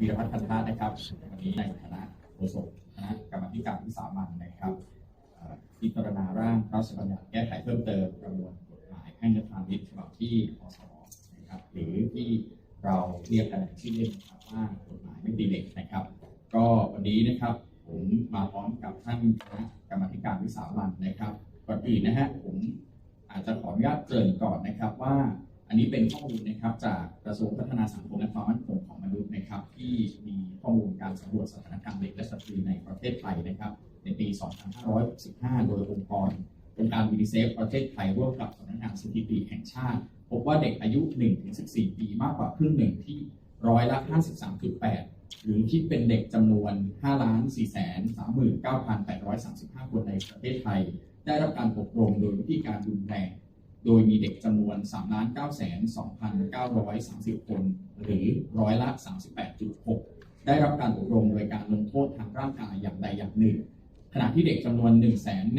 วีรพัฒน์พันธะนะครับวันนี้ในฐานะโฆษกคณะกรรมธิการวิสามัญนะครับเอ่อพิจารณาร่างพระราชบัญญัติแก้ไขเพิ่มเติมประมวลกฎหมายแพ่งและพาณิชย์ฉบับที่พศนะครับหรือที่เราเรียกกันในชื่อเล่นนะครับว่ากฎหมายไม่ตีเหล็กนะครับ ก็วันนี้นะครับผมมาพร้อมกับท่านคณะกรรมธิการวิสามัญนะครับก่อนอื่นนะฮะผมอาจจะขออนุญาตเกริ่นก่อนนะครับว่า อันนี้เป็นข้อมูลนะครับจากกระทรวงพัฒนาสังคมและความมั่นคงของมนุษย์นะครับ ที่มีข้อมูลการสำรวจสถานการณ์เด็กและสตรีในประเทศไทยนะครับ ในปี 2565 โดยองค์กรองค์การยูนิเซฟประเทศไทยร่วมกับสำนักงานสถิติแห่งชาติ พบว่าเด็กอายุ 1-14 ปีมากกว่าครึ่งหนึ่งที่ร้อยละ53.8 หรือคิดเป็นเด็กจำนวน5 4 3 9 8 3 5 คนในประเทศไทย ได้รับการอบรมโดยวิธีการรุนแรง โดยมีเด็กจำนวน 3 9 2 9 3 0 คน หรือร้อยละ 38.6 ได้รับการอบรมโดยการลงโทษทางร่างกายอย่างใดอย่างหนึ่ง ขณะที่เด็กจำนวน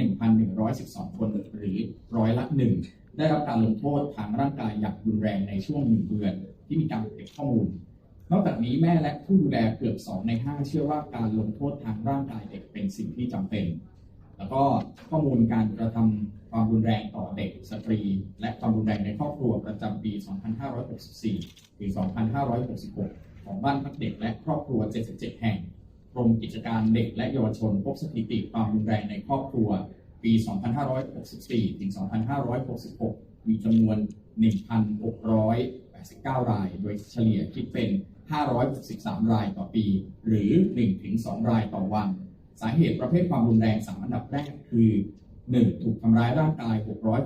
1,112 คน หรือร้อยละ 1 ได้รับการลงโทษทางร่างกายอย่างรุนแรงในช่วงหนึ่งเดือน ที่มีการเก็บข้อมูล นอกจากนี้แม่และผู้ดูแลเกือบ 2 ใน 5 เชื่อว่าการลงโทษทางร่างกายเด็กเป็นสิ่งที่จำเป็น แล้วก็ข้อมูลการกระทำ สตรี และความรุนแรงในครอบครัวประจำปี 2564 ถึง 2566 ของบ้านพักเด็กและครอบครัว 77 แห่ง กรมกิจการเด็กและเยาวชนพบสถิติความรุนแรงในครอบครัว ปี 2564 ถึง 2566 มีจำนวน 1,689 ราย โดยเฉลี่ยคิดเป็น 563 รายต่อปี หรือ 1-2 รายต่อวัน สาเหตุประเภทความรุนแรงสามอันดับแรกคือ 1. ถูกทำร้ายร่างกาย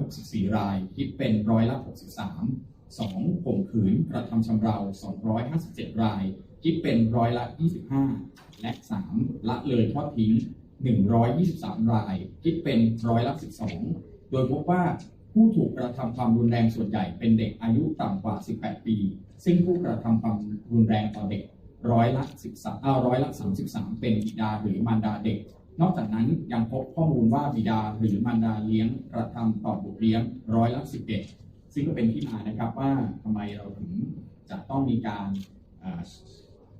664 ราย คิดเป็นร้อยละ 63 2. ข่มขืนกระทำชำเรา 257 ราย คิดเป็นร้อยละ 25 และ 3. ละเลยทอดทิ้ง 123 ราย คิดเป็นร้อยละ 12 โดยพบว่าผู้ถูกกระทำความรุนแรงส่วนใหญ่เป็นเด็กอายุต่ำกว่า 18 ปี ซึ่งผู้กระทำความรุนแรงต่อเด็กร้อยละ 13เอาร้อยละ 33 เป็นบิดาหรือมารดาเด็ก นอกจากนั้นยังพบข้อมูลว่าบิดาหรือมารดาเลี้ยงกระทำต่อบุตรเลี้ยงร้อยละ11ซึ่งก็เป็นที่มานะครับว่าทำไมเราถึงจะต้องมีการ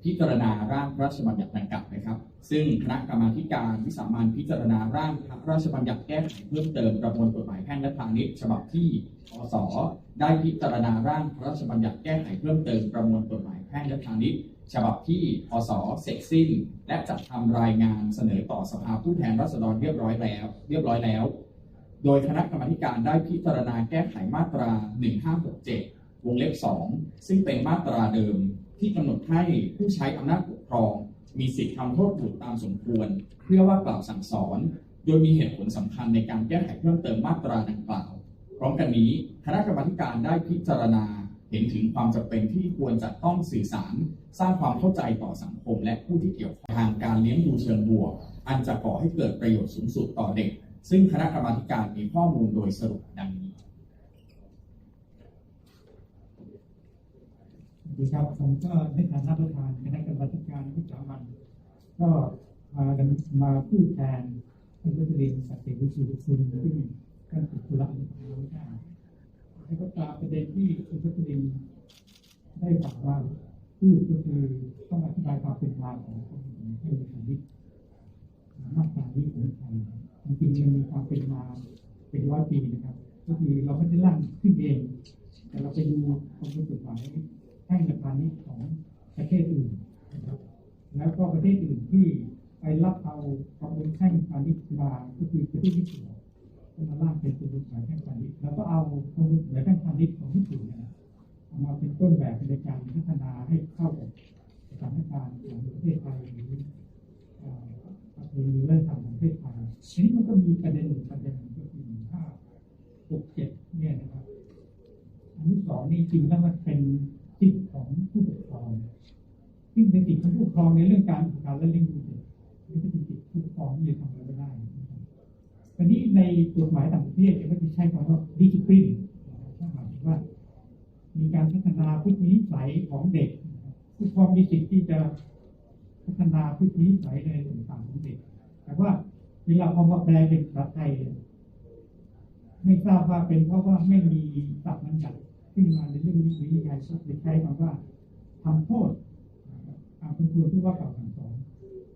พิจารณาร่างพระราชบัญญัติดังกล่าวนะครับ ซึ่งคณะกรรมาการวิสามัญพิจารณาร่างพระราชบัญญัติแก้ไขเพิ่มเติมประมวลกฎหมายแพ่งและพาณิชย์ฉบับที่พศได้พิจารณาร่างพระราชบัญญัติแก้ไขเพิ่มเติมประมวลกฎหมายแพ่งและพาณิชย์ ฉบับที่พศเสร็จสิ้น และจัดทำรายงานเสนอต่อสภาผู้แทนราษฎรเรียบร้อยแล้ว เรียบร้อยแล้ว โดยคณะกรรมาธิการได้พิจารณาแก้ไขมาตรา 1567 วงเล็บ 2 ซึ่งเป็นมาตราเดิมที่กำหนดให้ผู้ใช้อำนาจปกครอง มีสิทธิทำโทษบุตรตามสมควร เพื่อว่ากล่าวสั่งสอน โดยมีเหตุผลสำคัญในการแก้ไขเพิ่มเติมมาตราดังกล่าว พร้อมกันนี้คณะกรรมาธิการได้พิจารณา เห็นถึงความจำเป็นที่ควรจะต้องสื่อสาร สร้างความเข้าใจต่อสังคม และผู้ที่เกี่ยวข้องทางการเลี้ยงดูเชิงบวก อันจะก่อให้เกิดประโยชน์สูงสุดต่อเด็ก ซึ่งคณะกรรมาการมีข้อมูลโดยสรุปดังนี้ดีครับผมก็ในฐานะประธานคณะกรรมาการวิสามันก็มามาพูดแทนท่านรัฐเรีสัตย์วิสุทธิ์คุณซึ่งท่านติดธุระในทางไม่ไกามประเด็นที่คุณรัฐเรียนได้บอกว่าพูดก็คือต้องอธิบายความเป็นมาของข้อมูลให้มีการวิมาตรานี้ของไทยจริงๆมันมีความเป็นมาเป็นร้อยปีนะครับ ก็คือเราไม่ได้ร่างขึ้นเอง แต่เราไปดูความรู้กหมายแพ่งและพาณิของประเทศอื่นนะครับ แล้วก็ประเทศอื่นที่ไปรับเอาประมวลแพ่งพาณิชย์มาก็คือประเทศญี่ปุ่น มาล่างเป็นประมวลแพ่งพาณิชย์แล้วก็เอาประมวลแพ่งพาณิชย์ของญี่ปุ่นเนยนะเอามาเป็นต้นแบบในการพัฒนาให้เข้ากับสถานการณ์ของประเทศไทยหรือประเพณีเรื่องทางของประเทศไทยทีนี้มันก็มีประเด็นหนึ่งประเด็นก็คือถ้าหกเจ็ดเนี่ยนะครับอันที่สองนี่จริงแล้วมันเป็นสิทธิของผู้ปกครองซึ่งเป็นสิทธิของผู้ปกครองในเรื่องการอุปการและเลี้ยงดูเด็กนี่เป็นสิทธิผู้ปกครองที่จะทำอะไรไม่ได้นะครับต อนนี้ในกฎหมายต่างประเทศเนี่ยก็จะใช้คำว่า discipline นหมายถึงว่า มีการพัฒนาพฤตินิสัยของเด็กนะครับผู้ปกครองมีสิทธิ์ที่จะพัฒนาพฤตินิสัยในต่างของเด็ก แต่ว่าเวลาพอมาแปลเป็นภาษาไทย ไม่ทราบว่าเป็นเพราะว่าไม่มีศัพท์บัญญัติขึ้นมาในเรื่องนี้หรือยังไงก็เลยใช้คำว่าทำโทษครับอ่าคุณครูที่ว่าเก่าสั่งสอน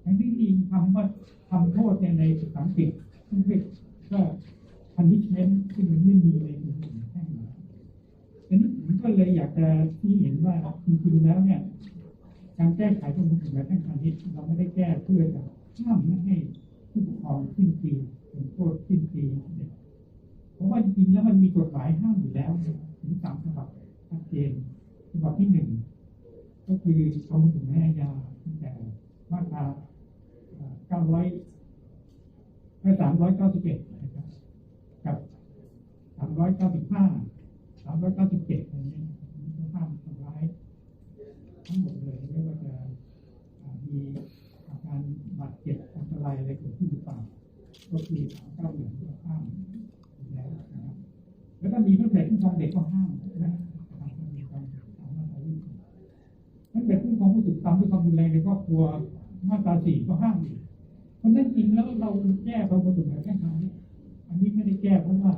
ทั้งที่จริงคำว่าทำโทษเนี่ยในภาษาอังกฤษ ซึ่งเป็นก็พันธิเมนที่งมันไม่มีในกลุ่มแท่งดังนั้นผมก็เลยอยากจะที่เห็นว่าจริงๆแล้วเนี่ยการแก้ไขตรงกลุ่มแท่งพันธิเราไม่ได้แก้เพื่อจะห้ามไม่ให้ผู้ปกครองขึ้นปีลงโทษขึ้นปีเนี่ยเพราะว่าจริงๆแล้วมันมีกฎหมายห้ามอยู่แล้วถึงสามฉบับชัดเจนฉบับที่หนึ่งก็คือทงถึงแม่ยาตั้งแต่มาตรา900 ให้สามร้อยเก้าสิบเอ็ดกับสามร้อยเก้าสิบห้าสามร้อยเก้าสิบเจ็ดอะไรเงี้ยห้ามทำร้ายทั้งหมดเลยไม่ว่าจะมีอาการบาดเจ็บอันตรายอะไรเกิดขึ้นหรือเปล่าก็คือสามเก้าหนึ่งก็ห้ามแล้วนะครับแล้วก็มีตั้งแต่ที่ทองเด็กก็ห้ามนะตั้งแต่ผู้ครองผู้ถูกตามด้วยความรุนแรงในครอบครัวมาตราสี่ก็ห้ามอีก เพราะนั้นจริงแล้วเราแก้เรากฎหมายแค่ทางนี้ อันนี้ไม่ได้แก้เพราะว่า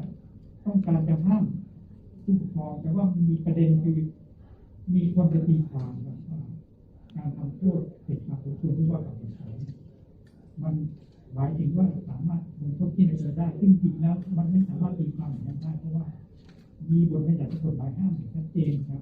ต้องการจะห้ามผู้ปกครองแต่ว่ามีประเด็นคือมีคนจะตีความว่าการทำโทษเด็กมาผู้ชนที่ว่ากับเด็กเขามันหมายถึงว่าสามารถลงโทษที่ไหนก็ได้ ซึ่งจริงแล้ว มันไม่สามารถตีความอย่างนั้นได้เพราะว่า มีบทบัญญัติกฎหมายห้ามอย่างชัดเจนครับ